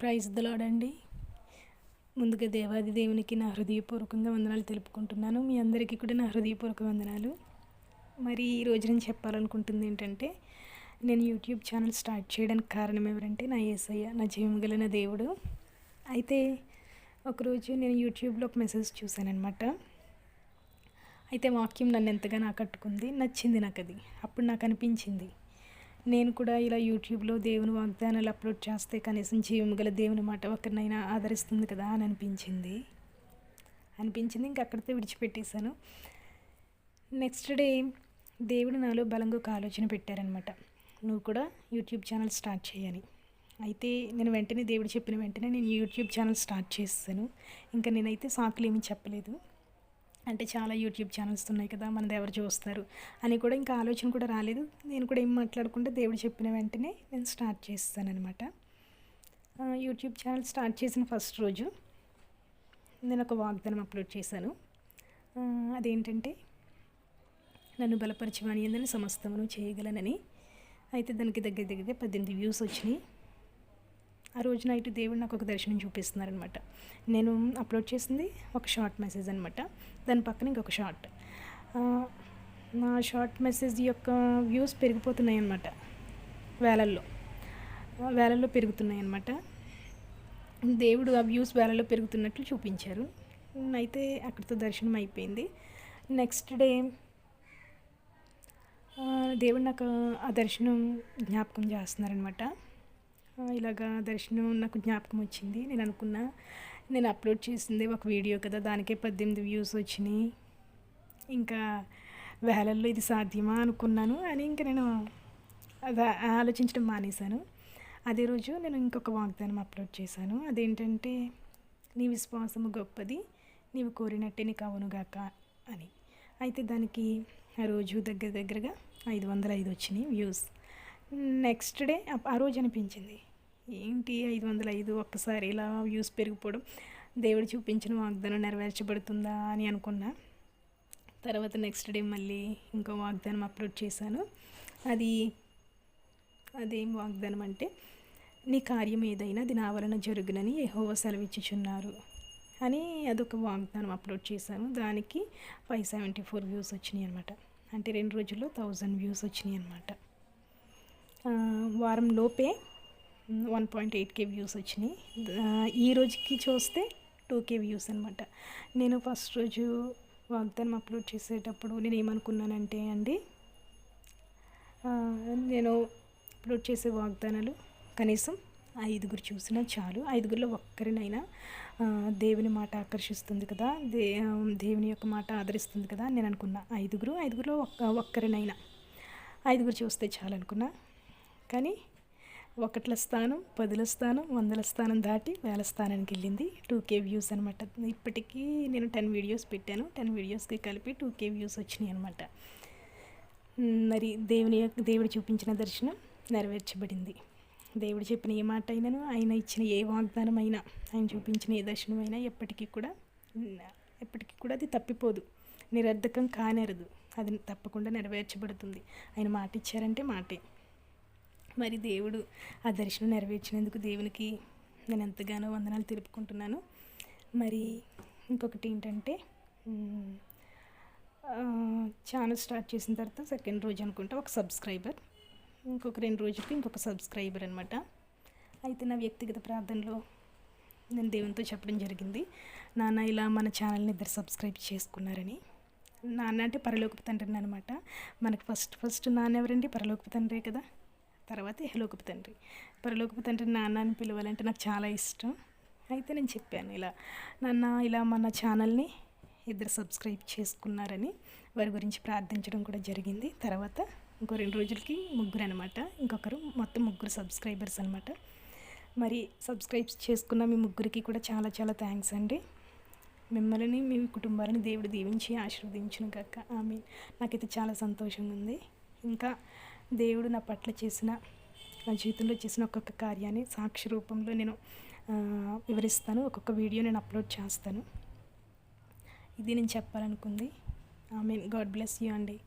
Praise దలాడండి ముందుగా దేవాది దేవునికి నా హృదయపూర్వకంగా వందనాలు తెలుపుకుంటున్నాను. మీ అందరికీ కూడా నా హృదయపూర్వక వందనాలు. మరి ఈ రోజు నేను చెప్పాలనుకుంటుంది ఏంటంటే నేను యూట్యూబ్ ఛానల్ స్టార్ట్ చేయడానికి కారణం ఎవరంటే నా ఏసయ్య నా జీవం దేవుడు. అయితే ఒకరోజు నేను యూట్యూబ్లో ఒక మెసేజ్ చూశానమాట అయితే వాక్యం నన్ను ఎంతగానో ఆకట్టుకుంది నచ్చింది నాకు అది అప్పుడు నాకు అనిపించింది నేను కూడా ఇలా యూట్యూబ్లో దేవుని వాగ్దానాలు అప్లోడ్ చేస్తే కనీసం జీవం గల దేవుని మాట ఒకరినైనా ఆదరిస్తుంది కదా అని అనిపించింది. అనిపించింది. ఇంక అక్కడితో విడిచిపెట్టేశాను. నెక్స్ట్ డే దేవుడు నాలో బలంగా ఒక ఆలోచన పెట్టారనమాట. నువ్వు కూడా యూట్యూబ్ ఛానల్ స్టార్ట్ చేయని అయితే నేను వెంటనే దేవుడు చెప్పిన వెంటనే నేను యూట్యూబ్ ఛానల్ స్టార్ట్ చేస్తాను. ఇంకా నేనైతే సాకులు ఏమీ చెప్పలేదు. అంటే చాలా యూట్యూబ్ ఛానల్స్ ఉన్నాయి కదా మనది ఎవరు చూస్తారు అని కూడా ఇంకా ఆలోచన కూడా రాలేదు. నేను కూడా ఏం మాట్లాడుకుంటే దేవుడు చెప్పిన వెంటనే నేను స్టార్ట్ చేస్తానమాట యూట్యూబ్ ఛానల్ స్టార్ట్ చేసిన ఫస్ట్ రోజు నేను ఒక వాగ్దానం అప్లోడ్ చేశాను. అదేంటంటే నన్ను బలపరచమని ఏందని సమస్తమును చేయగలనని. అయితే దానికి దగ్గర దగ్గర పద్దెనిమిది వ్యూస్ వచ్చినాయి. ఆ రోజు నైట్ దేవుడు నాకు ఒక దర్శనం చూపిస్తున్నారనమాట నేను అప్లోడ్ చేసింది ఒక షార్ట్ మెసేజ్ అనమాట దాని పక్కన ఇంకొక షార్ట్. నా షార్ట్ మెసేజ్ యొక్క వ్యూస్ పెరిగిపోతున్నాయి అనమాట వేలల్లో. వేలల్లో పెరుగుతున్నాయి అనమాట దేవుడు ఆ వ్యూస్ వేలలో పెరుగుతున్నట్లు చూపించారు. అయితే అక్కడితో దర్శనం అయిపోయింది. నెక్స్ట్ డే దేవుడు నాకు ఆ దర్శనం జ్ఞాపకం చేస్తున్నారనమాట ఇలాగా దర్శనం నాకు జ్ఞాపకం వచ్చింది. నేను అనుకున్నా నేను అప్లోడ్ చేసింది ఒక వీడియో కదా దానికే పద్దెనిమిది వ్యూస్ వచ్చినాయి. ఇంకా వేలల్లో ఇది సాధ్యమా అనుకున్నాను. అని ఇంకా నేను అది ఆలోచించడం మానేశాను. అదే రోజు నేను ఇంకొక వాగ్దానం అప్లోడ్ చేశాను. అదేంటంటే నీ విశ్వాసము గొప్పది నీవు కోరినట్టే నీకు అవునుగాక అని. అయితే దానికి ఆ రోజు దగ్గర దగ్గరగా ఐదు వందల ఐదు వచ్చినాయి వ్యూస్. నెక్స్ట్ డే ఆ రోజు అనిపించింది. ఏంటి ఐదు వందల ఐదు ఒక్కసారి ఇలా వ్యూస్ పెరిగిపోవడం? దేవుడు చూపించిన వాగ్దానం నెరవేర్చబడుతుందా అని అనుకున్నా. తర్వాత నెక్స్ట్ డే మళ్ళీ ఇంకో వాగ్దానం అప్లోడ్ చేశాను. అది అదేం వాగ్దానం అంటే నీ కార్యం ఏదైనా అది నా వలన జరుగునని ఎహోవ సెలవిచ్చుచున్నారు అని అదొక వాగ్దానం అప్లోడ్ చేశాను. దానికి ఫైవ్ సెవెంటీ ఫోర్ వ్యూస్ వచ్చినాయి అనమాట అంటే రెండు రోజుల్లో థౌజండ్ వ్యూస్ వచ్చినాయి అనమాట వారం లోపే one point eight K views వచ్చినాయి. ఈ రోజుకి చూస్తే టూ కే వ్యూస్ అనమాట నేను ఫస్ట్ రోజు వాగ్దానం అప్లోడ్ చేసేటప్పుడు నేను ఏమనుకున్నానంటే అండి నేను అప్లోడ్ చేసే వాగ్దానాలు కనీసం ఐదుగురు చూసినా చాలు. ఐదుగురిలో ఒక్కరినైనా దేవుని మాట ఆకర్షిస్తుంది కదా దే దేవుని యొక్క మాట ఆదరిస్తుంది కదా నేను అనుకున్నా. ఐదుగురు ఐదుగురిలో ఒక్క ఒక్కరినైనా. ఐదుగురు చూస్తే చాలు అనుకున్నా. కానీ ఒకట్ల స్థానం పదుల స్థానం వందల స్థానం దాటి వేల స్థానానికి వెళ్ళింది టూ కే వ్యూస్ అనమాట ఇప్పటికీ నేను టెన్ వీడియోస్ పెట్టాను. టెన్ వీడియోస్కి కలిపి టూ కే వ్యూస్ వచ్చినాయి అనమాట మరి దేవుని దేవుడు చూపించిన దర్శనం నెరవేర్చబడింది. దేవుడు చెప్పిన ఏ మాట అయినను ఆయన ఇచ్చిన ఏ వాగ్దానం అయినా ఆయన చూపించిన ఏ దర్శనం అయినా ఎప్పటికీ కూడా ఎప్పటికీ కూడా అది తప్పిపోదు. నిరర్ధకం కానేరదు. అది తప్పకుండా నెరవేర్చబడుతుంది. ఆయన మాట ఇచ్చారంటే మాటే. మరి దేవుడు ఆ దర్శనం నెరవేర్చినందుకు దేవునికి నేను ఎంతగానో వందనాలు తెలుపుకుంటున్నాను. మరి ఇంకొకటి ఏంటంటే ఛానల్ స్టార్ట్ చేసిన తర్వాత సెకండ్ రోజు అనుకుంటా ఒక సబ్స్క్రైబర్ ఇంకొక రెండు రోజులకి ఇంకొక సబ్స్క్రైబర్ అనమాట అయితే నా వ్యక్తిగత ప్రార్థనలో నేను దేవునితో చెప్పడం జరిగింది. నాన్న ఇలా మన ఛానల్ని ఇద్దరు సబ్స్క్రైబ్ చేసుకున్నారని. నాన్న అంటే పరలోకపు తండ్రిని అనమాట మనకు ఫస్ట్ ఫస్ట్ నాన్న ఎవరండి? పరలోకపు తండ్రే కదా. తర్వాత ఇహలోకపు తండ్రి. పరలోకపు తండ్రి నాన్న అని పిలవాలంటే నాకు చాలా ఇష్టం. అయితే నేను చెప్పాను ఇలా నాన్న ఇలా మన ఛానల్ని ఇద్దరు సబ్స్క్రైబ్ చేసుకున్నారని వారి గురించి ప్రార్థించడం కూడా జరిగింది. తర్వాత ఇంకో రెండు రోజులకి ముగ్గురు అనమాట ఇంకొకరు మొత్తం ముగ్గురు సబ్స్క్రైబర్స్ అనమాట. మరి సబ్స్క్రైబ్ చేసుకున్న మీ ముగ్గురికి కూడా చాలా చాలా థ్యాంక్స్ అండి. మిమ్మల్ని మీ కుటుంబాన్ని దేవుడు దీవించి ఆశీర్వదించిన కాక ఆమె నాకైతే చాలా సంతోషంగా ఉంది. ఇంకా దేవుడు నా పట్ల చేసిన నా జీవితంలో చేసిన ఒక్కొక్క కార్యాన్ని సాక్షి రూపంలో నేను వివరిస్తాను. ఒక్కొక్క వీడియో నేను అప్లోడ్ చేస్తాను. ఇది నేను చెప్పాలనుకుంది. I mean God bless you అండి.